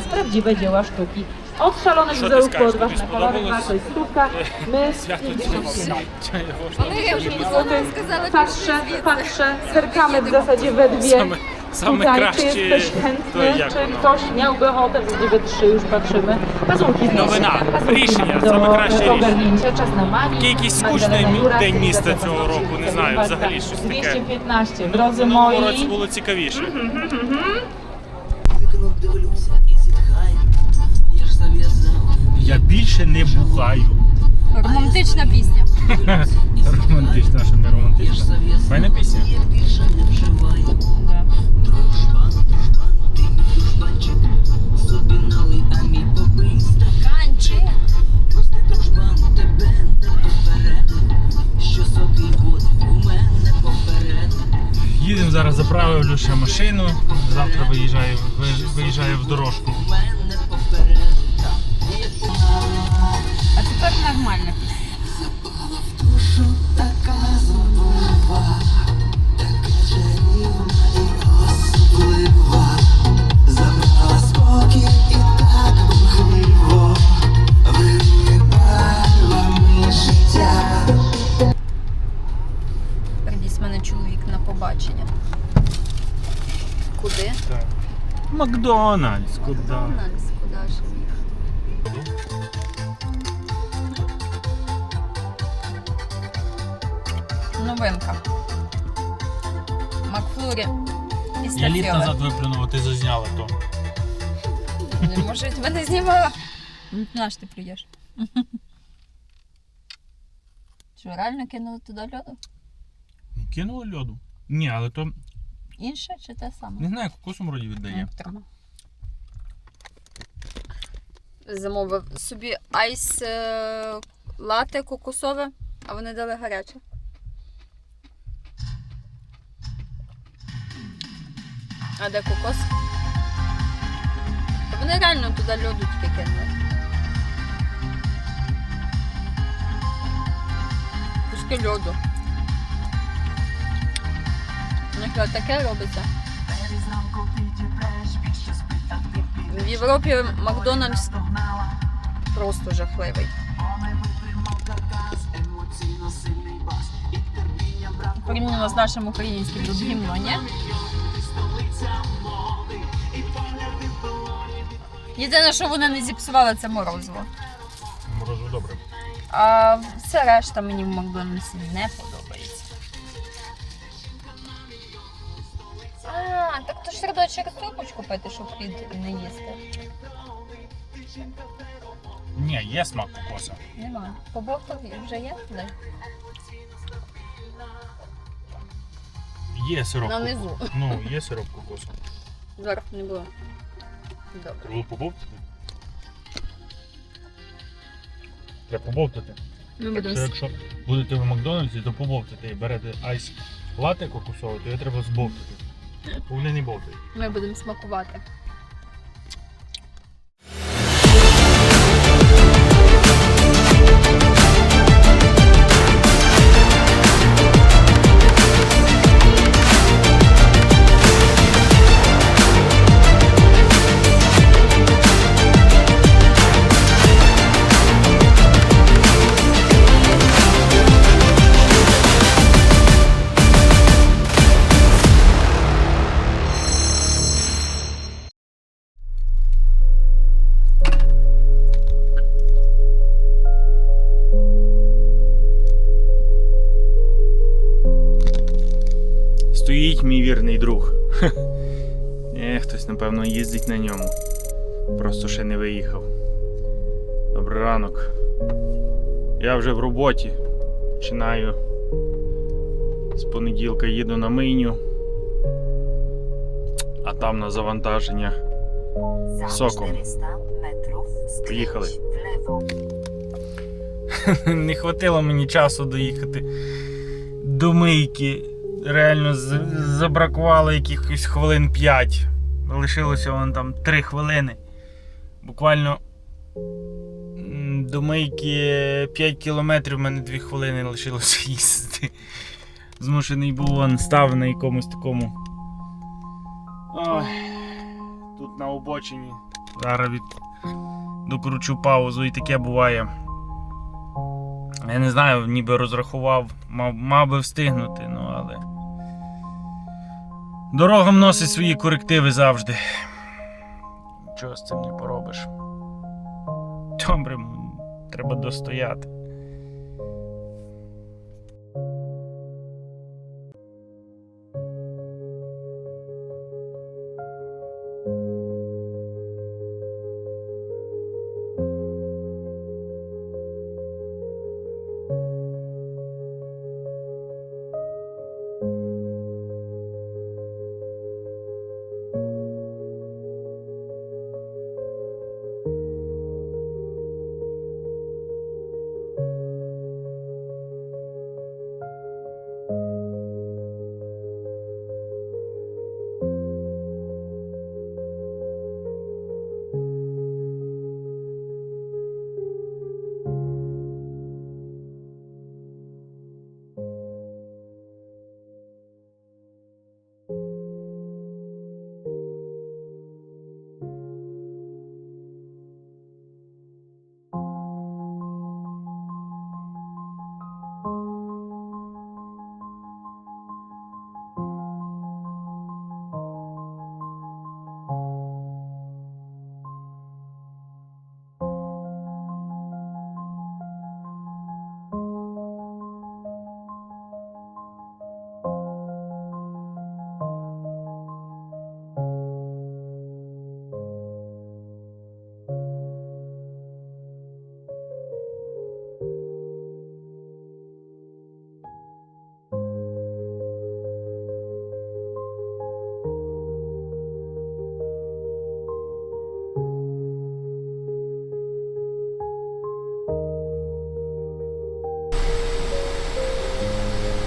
nas prawdziwe dzieła sztuki. Od szalonych Що ти wzorów po скажеш, odważne тобі kolory, сподобалось? wartość stówka, my Свято 57 Чайного Patrzę, patrzę, zerkamy w zasadzie we dwie. Same- same Tutaj, kraście, czy jesteś to chętny, jak czy ono? ktoś miałby ochotę, w zasadzie we trzy już patrzymy. Pazurki z Новина. Pazurki Рішення. do Саме краще рішення. ogarnięcia. Czas na Mani. Такий якийсь скучний Magdalena Jura, день міста Stylizacja цього Pazurki, року, не Stylizacja знаю, Bartka. взагалі щось таке. 215, drodzy В минулому році moi. було цікавіше. Я більше не бухаю. Романтична пісня. Романтична, що не романтична. Файна пісня. я більше не вживаю. Дружбан, дружбан, ти мій дружбанчик, собі налий, а мій побий стаканчик. Прости, дружбан, тебе не попередив, що сокий води у мене поперед. Їдемо зараз заправлю ще машину. Завтра виїжджаю, ви- виїжджаю в дорожку. Макдональдс, куди? Макдональдс, куди ж їх? Новинка. Макфлурі. Я літ назад виплюнув, а ти зазняла то. Не може, мене знімала. Наш ти прийдеш. Що, реально кинули туди льоду? Кинули льоду. Ні, але то Інше чи те саме? не знаю, кокосом вроді віддає. Замовив собі айс е, лате кокосове, а вони дали гаряче. А де кокос? Та вони реально туди льоду тільки кинули. Куски льоду. У таке робиться. В Європі Макдональдс просто жахливий. Порівняно з нашим українським тут гімно, ні? Єдине, що вони не зіпсували, це морозиво. Морозу добре. А все решта мені в Макдональдсі не подобається. Треба через трубочку пити, щоб під не їсти. Ні, є смак кокоса. Нема. Побовтав вже є? Дай. Є сироп. На коко- низу. Ну, є сироп кокосу. Зараз не було. Добре. Треба побовтати. Треба побовтати. Ми Так будемо, що якщо будете в Макдональдсі, то побовтати. І берете айс лате кокосове, то його треба збовтати. Вони не ми будемо смакувати. Стоїть мій вірний друг. Е, хтось, напевно, їздить на ньому. Просто ще не виїхав. Добрий ранок. Я вже в роботі. Починаю. З понеділка їду на мийню. А там на завантаження. Соком. Поїхали. Не хватило мені часу доїхати до мийки. Реально забракувало якихось хвилин 5. Лишилося вон там 3 хвилини. Буквально до мийки 5 кілометрів, в мене 2 хвилини лишилося їздити. Змушений був вон став на якомусь такому. Ой, тут на обочині Зараз від... докручу паузу і таке буває. Я не знаю, ніби розрахував, мав, мав би встигнути, ну але. Дорога вносить свої корективи завжди. Нічого з цим не поробиш. Добре, треба достояти.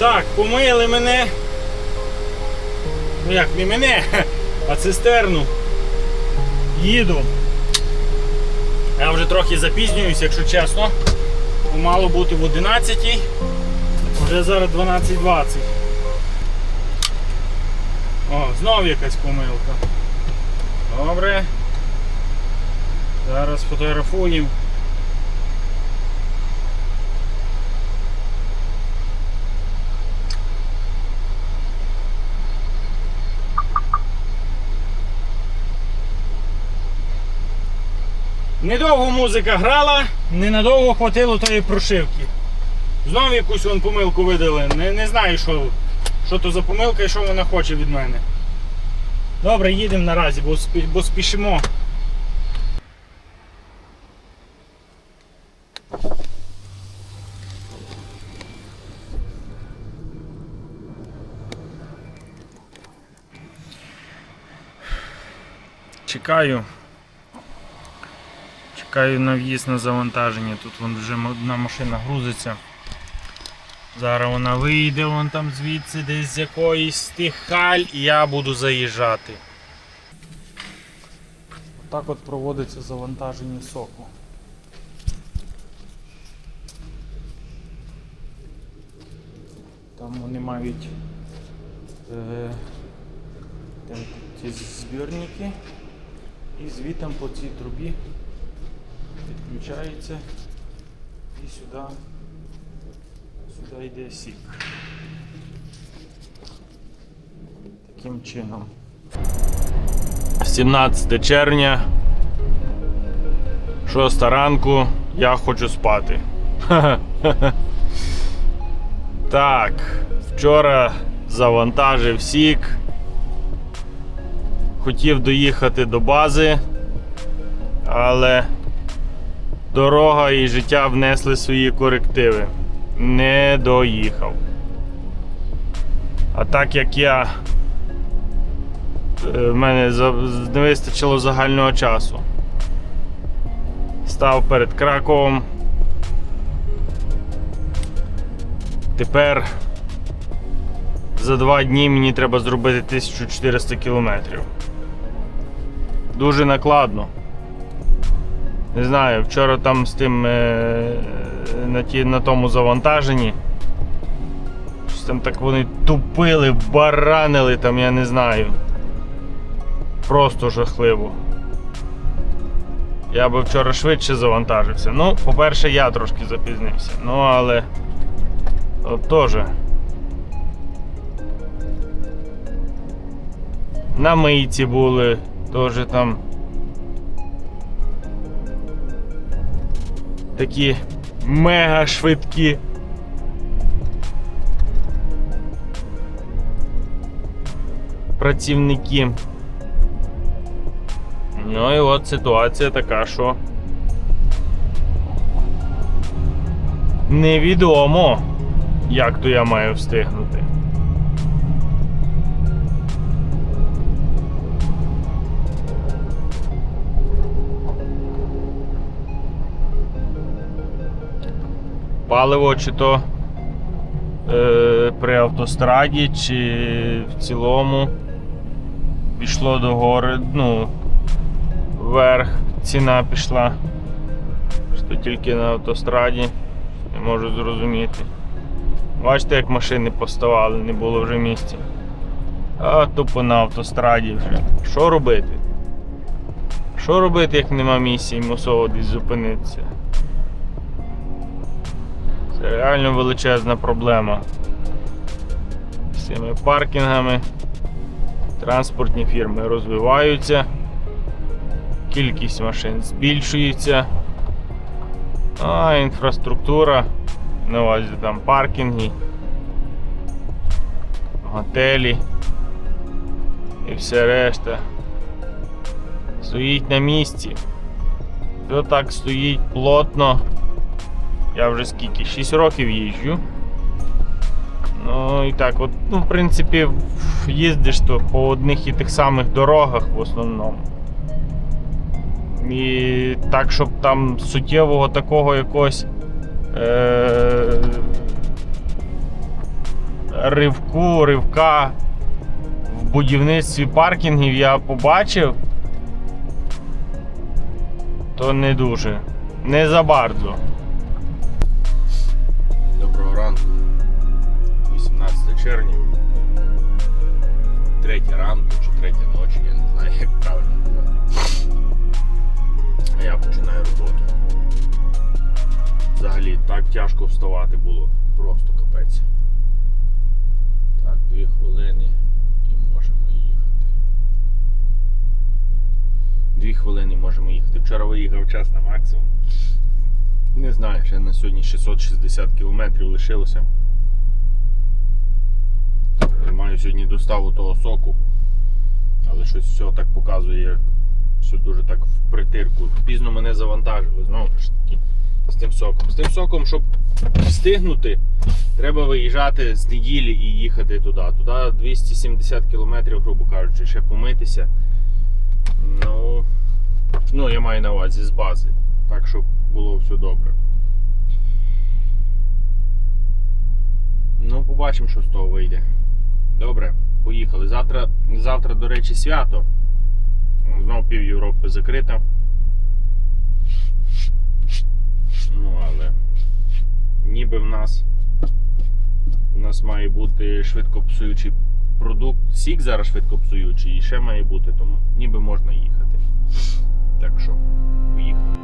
Так, помили мене. Ну як, не мене, а цистерну. Їду. Я вже трохи запізнююсь, якщо чесно. Мало бути в 11 Вже зараз 12.20. О, знов якась помилка. Добре. Зараз фотографуємо. Недовго музика грала, ненадовго хватило тої прошивки. Знову якусь вон помилку видали. Не, не знаю, що, що то за помилка і що вона хоче від мене. Добре, їдемо наразі, бо, бо спішимо. Чекаю. Чекаю на в'їзд на завантаження. Тут вон вже одна машина грузиться. Зараз вона вийде вон там звідси, десь з якоїсь з тих халь, і я буду заїжджати. Так от проводиться завантаження соку. Там вони мають е, ці збірники і звітом по цій трубі підключається і сюди, сюди йде сік. Таким чином. 17 червня, 6 ранку, я хочу спати. Так, вчора завантажив сік. Хотів доїхати до бази, але дорога і життя внесли свої корективи. Не доїхав. А так як я е, в мене не вистачило загального часу. Став перед Краковом. Тепер за два дні мені треба зробити 1400 кілометрів. Дуже накладно. Не знаю, вчора там з тим е, на, ті, на тому завантаженні. Щось там так вони тупили, баранили там, я не знаю. Просто жахливо. я би вчора швидше завантажився. Ну, по-перше, я трошки запізнився. Ну, але от теж. На мийці були, теж там. Такі мега швидкі. Працівники. Ну і от ситуація така, що невідомо, як то я маю встигнути. Паливо чи то е, при автостраді, чи в цілому пішло до гори, ну, вверх ціна пішла. Що тільки на автостраді, не можу зрозуміти. Бачите, як машини поставали, не було вже місця. А тупо на автостраді вже. Що робити? Що робити, як нема місця і мусово десь зупинитися? Реально величезна проблема. З цими паркінгами. Транспортні фірми розвиваються, кількість машин збільшується, а інфраструктура, на увазі там паркінги, готелі і все решта стоїть на місці. То так стоїть плотно. Я вже скільки? 6 років їжджу. Ну і так, от, ну, в принципі, їздиш то по одних і тих самих дорогах в основному. І так, щоб там суттєвого такого якогось е- ривку, ривка в будівництві паркінгів я побачив, то не дуже. Не забардзо. Ранку. 18 червня. Третя ранку чи третя ночі, я не знаю, як правильно казати. Я починаю роботу. Взагалі так тяжко вставати було. Просто капець. Так, дві хвилини і можемо їхати. Дві хвилини можемо їхати. Вчора виїхав час на максимум. Не знаю, ще на сьогодні 660 кілометрів лишилося. Маю сьогодні доставу того соку, але щось все так показує, що дуже так в притирку. Пізно мене завантажили, знову ж таки, з тим соком. З тим соком, щоб встигнути, треба виїжджати з неділі і їхати туди. Туди 270 кілометрів, грубо кажучи, ще помитися. Ну, ну, я маю на увазі з бази. Так, щоб було все добре. Ну, побачимо, що з того вийде. Добре, поїхали. Завтра, завтра, до речі, свято. Знову пів Європи закрита. Ну, але ніби в нас у нас має бути швидкопсуючий продукт. Сік зараз швидкопсуючий і ще має бути, тому ніби можна їхати. Так що, поїхали.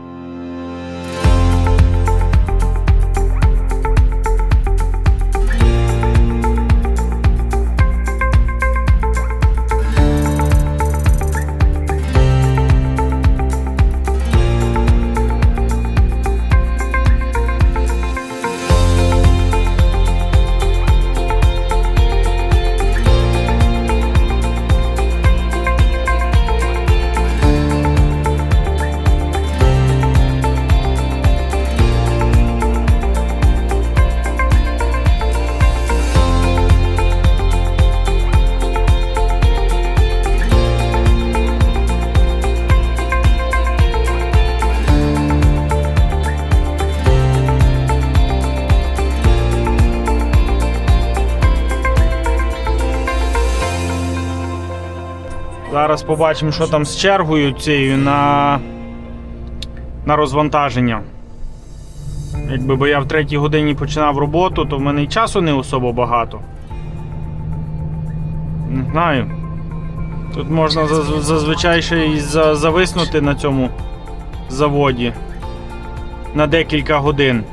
Зараз побачимо, що там з чергою цією на, на розвантаження. Якби бо я в третій годині починав роботу, то в мене і часу не особо багато. Не знаю. Тут можна заз- зазвичай ще і за- зависнути на цьому заводі на декілька годин.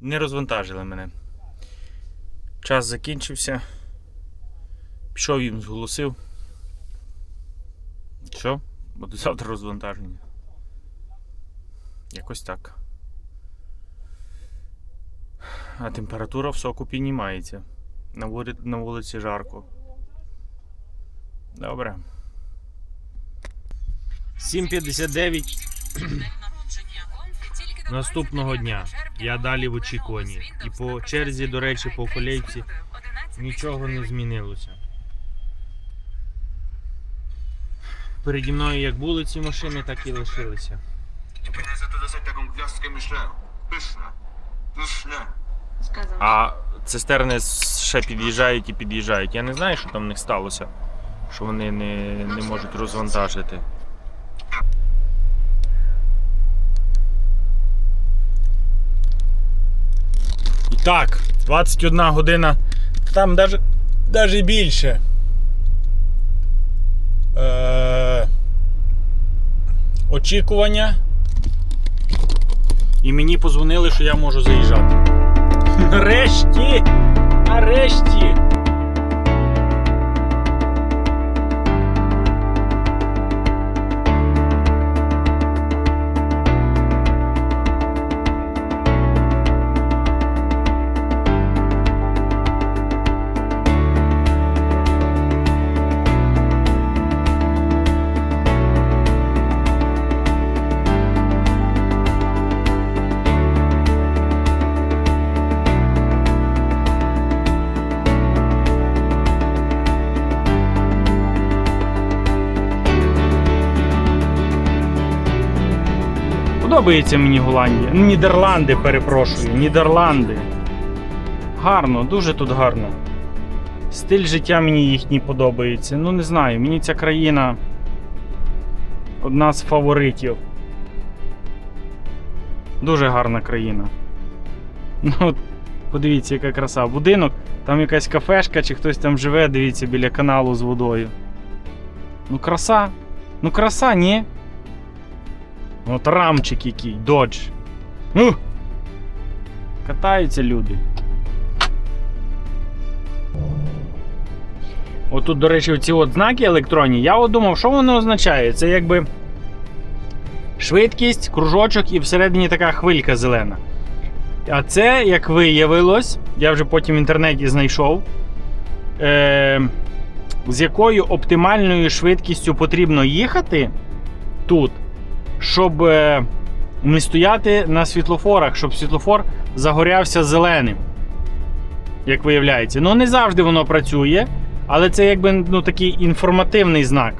Не розвантажили мене. Час закінчився. Пішов їм зголосив. Що? Буду завтра розвантаження. Якось так. А температура в соку піднімається. На вулиці, на вулиці жарко. Добре. 7.59 наступного дня. Я далі в очікуванні. І по черзі, до речі, по колейці нічого не змінилося. Переді мною як були ці машини, так і лишилися. А цистерни ще під'їжджають і під'їжджають. Я не знаю, що там в них сталося, що вони не, не можуть розвантажити. Так, 21 година, там навіть, навіть більше. Е, очікування. І мені позвонили, що я можу заїжджати. Нарешті! Нарешті! Подобається мені Голландія. Ну, Нідерланди, перепрошую. Нідерланди. Гарно, дуже тут гарно. Стиль життя мені їхній подобається. Ну, не знаю, мені ця країна одна з фаворитів. Дуже гарна країна. Ну, от, подивіться, яка краса. Будинок, там якась кафешка, чи хтось там живе, дивіться, біля каналу з водою. Ну, краса. Ну, краса, ні? От рамчик який, додж. Ну! Катаються люди. Отут, до речі, ці от знаки електронні. Я от думав, що воно означає? Це якби швидкість, кружочок і всередині така хвилька зелена. А це, як виявилось, я вже потім в інтернеті знайшов. Е- з якою оптимальною швидкістю потрібно їхати тут, щоб е, не стояти на світлофорах, щоб світлофор загорявся зеленим. Як виявляється. Ну, не завжди воно працює, але це якби ну, такий інформативний знак.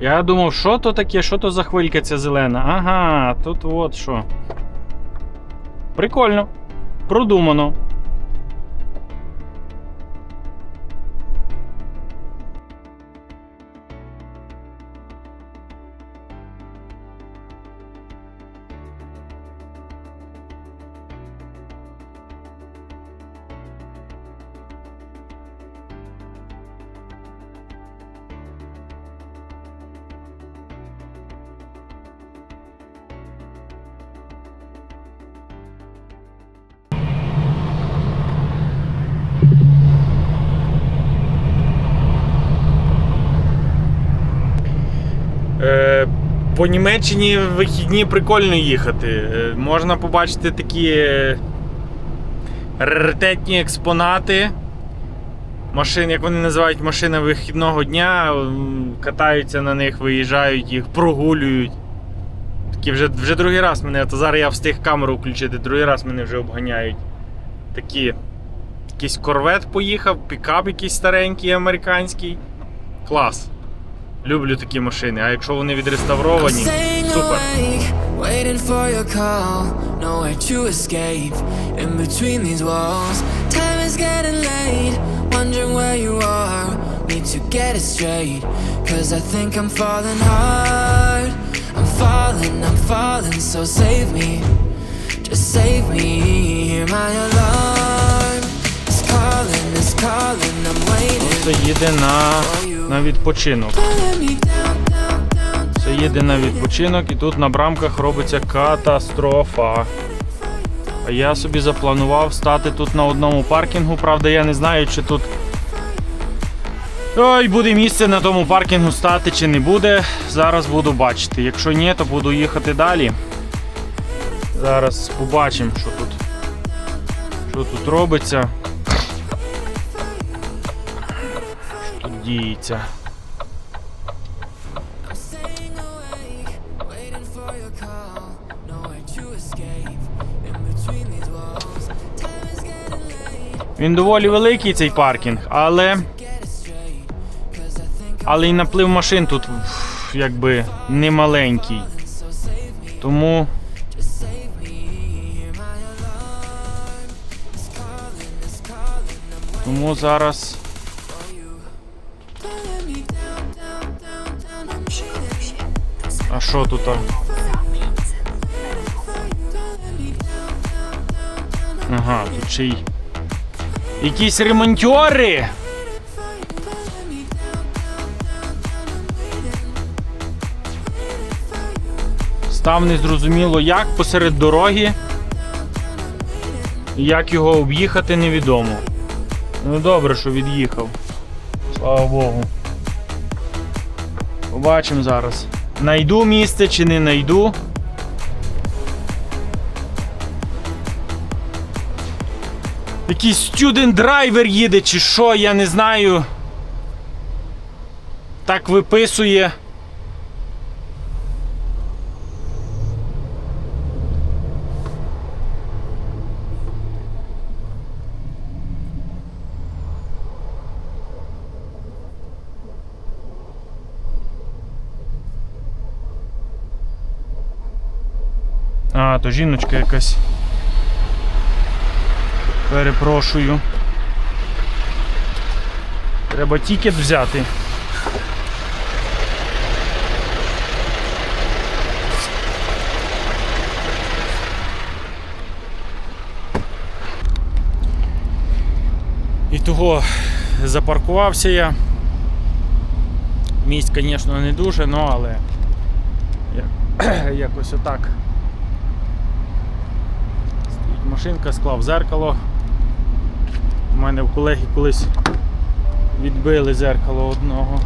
Я думав, що то таке, що то за хвилька ця зелена? Ага, тут от що. Прикольно. Продумано. По Німеччині в вихідні прикольно їхати. Е, можна побачити такі е, раритетні експонати. Машин, як вони називають машини вихідного дня, катаються на них, виїжджають їх, прогулюють. Такі вже, вже другий раз мене, то зараз я встиг камеру включити, другий раз мене вже обганяють. Такі якийсь корвет поїхав, пікап якийсь старенький американський. Клас. Люблю такі машини. А якщо вони відреставровані, супер. waiting for your call, nowhere to escape. In between these walls, time is getting late, wondering where you are. Need to get it straight, cause I think I'm falling hard. I'm falling, I'm falling, so save me. Just save me. Hear my alarm. It's calling, it's calling, I'm waiting Це їде на. На відпочинок. Це їде на відпочинок і тут на брамках робиться катастрофа. А я собі запланував стати тут на одному паркінгу. Правда, я не знаю, чи тут. Ой, буде місце на тому паркінгу стати чи не буде. Зараз буду бачити. Якщо ні, то буду їхати далі. Зараз побачимо, що тут. Що тут робиться. Late. Він доволі великий цей паркінг, але, але і наплив машин тут якби не маленький. Тому just save що тут? Ага, тут ще й. Якісь ремонтьори. Став незрозуміло як посеред дороги. Як його об'їхати, невідомо. Ну добре, що від'їхав. Слава Богу. Побачимо зараз. Найду місце чи не найду. Якийсь стюдент драйвер їде, чи що, я не знаю. Так виписує. А, то жіночка якась. Перепрошую. Треба тікет взяти. І того запаркувався я. Місць, звісно, не дуже, ну але якось отак. Машинка, склав зеркало. У мене в колеги колись відбили зеркало одного.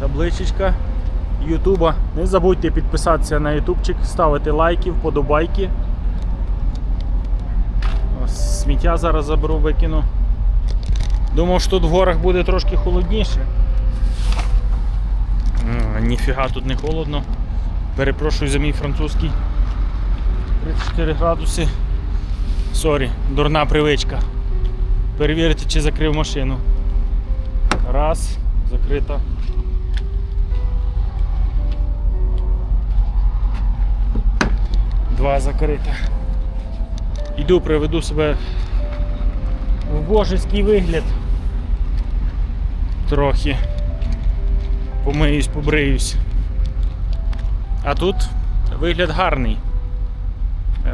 Табличечка Ютуба. Не забудьте підписатися на ютубчик, ставити лайки, вподобайки. Ось сміття зараз заберу, викину. Думав, що тут в горах буде трошки холодніше. Ніфіга тут не холодно. Перепрошую за мій французький. 34 градуси. Сорі, дурна привичка. Перевірити, чи закрив машину. Раз, закрита. Два закрита. Іду, приведу себе в божеський вигляд. Трохи. Помиюсь, побриюсь. А тут вигляд гарний.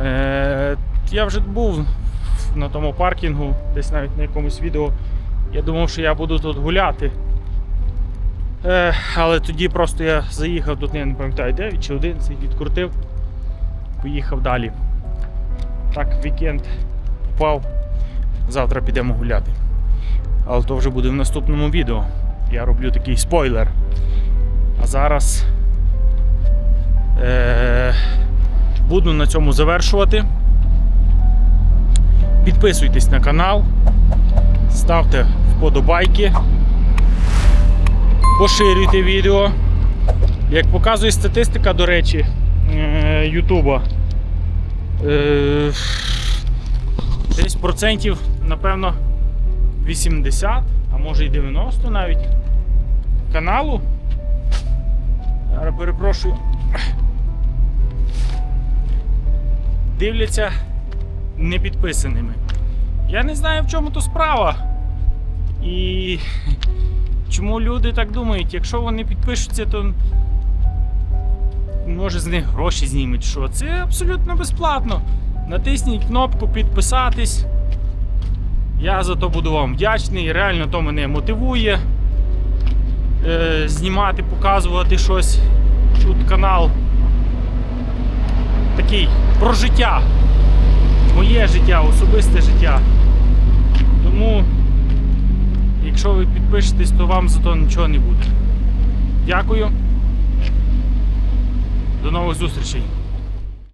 Е, я вже був на тому паркінгу, десь навіть на якомусь відео. Я думав, що я буду тут гуляти. Е, але тоді просто я заїхав тут, я не пам'ятаю 9 чи 11, відкрутив, поїхав далі. Так, вікенд впав. Завтра підемо гуляти. Але то вже буде в наступному відео. Я роблю такий спойлер. А зараз. Е- Буду на цьому завершувати. Підписуйтесь на канал, ставте вподобайки, поширюйте відео. Як показує статистика, до речі, е, Ютуба, е, Десь процентів, напевно, 80, а може і 90 навіть каналу. Перепрошую. Дивляться непідписаними. Я не знаю, в чому то справа. І чому люди так думають, якщо вони підпишуться, то може з них гроші знімуть. Що це абсолютно безплатно. Натисніть кнопку підписатись. Я за то буду вам вдячний. Реально то мене мотивує е, знімати, показувати щось. Тут канал такий про життя. Моє життя, особисте життя. Тому, якщо ви підпишетесь, то вам за то нічого не буде. Дякую. До нових зустрічей.